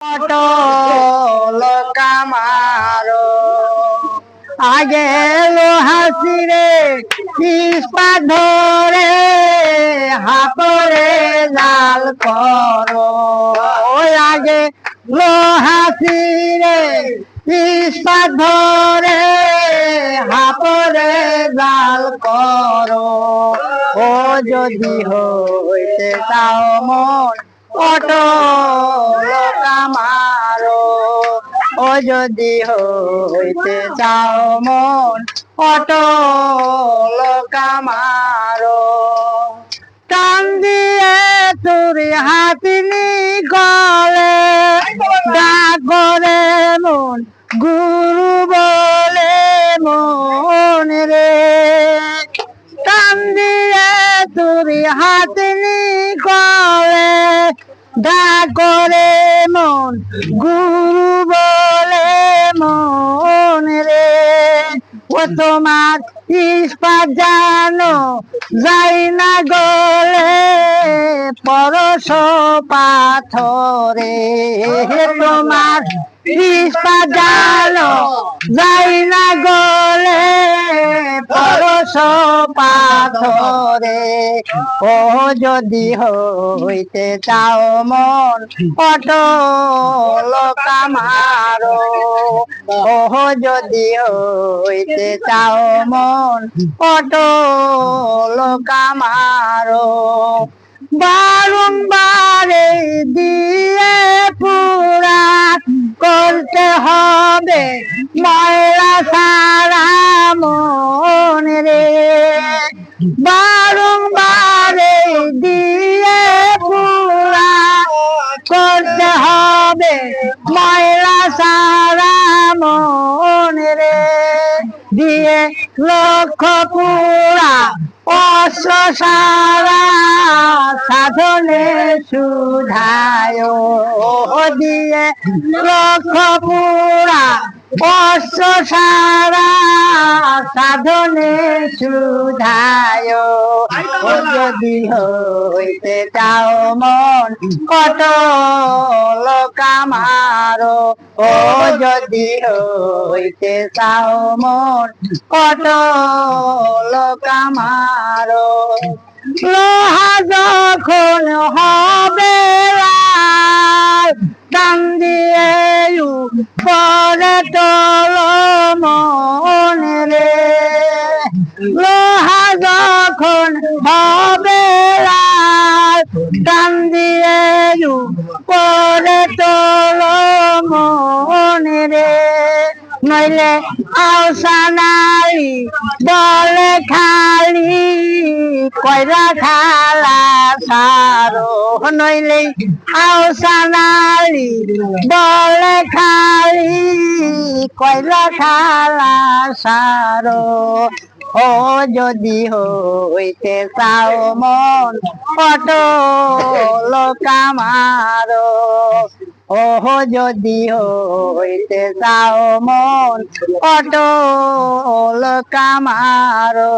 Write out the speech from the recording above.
পটল কামারো। আগে লোহাসি রে ইস্পা ধরে, হাতরে জাল করো। ওই আগে লোহাসি রে ইস্পা ধরে, হাতরে জাল করো। ও যদি হইতে চাও মন পটল কামারো ও যদি হইতে চাও মন পটল কামারো টান দিয়ে তুরি হাতিনি গলে ডাকরে মন, গুরু বলে মন রে। টান দিয়ে তুরি হাতিনি গলে ডাকরে মন, গুরু বলে মন রে। ও তোমার ইস্পাত জানো, যাই না গলে পরশ পাথরে। তোমার ইস্পাত জানো, যাই না গলে পরশ পাথরে। ও যদি হইতে চাও মন পটল কামারো। ও যদি হইতে চাও মন পটল কামারো। বারংবারে দিয়ে পুরা করতে হবে ময়লা হবে? ময়লা সারা মন রে। দিয়ে লক্ষ পুরা অশ্র সারা সাধনে সুধায় দিয়ে লক্ষ পুরা অশ্র সারা সাধনে সুধায় যদি হইতে চাও মন কত কামারো ও যদি হইতে চাও মন, কত কামারো লোহা যখন হবে টান দিয়ে পরে তল মন রে। লোহা যখন হবে টান দিয়ে পরে তল মন রে। নইলে আওসানালি বলে খালি কয়রা খালা সারো নইলে আওসানালি বলে খালি কয়রা খালা সারো ও যদি হইতে চাও মন পটল কামারো ওহ যদি হইতে চাও মন পটল কামারো।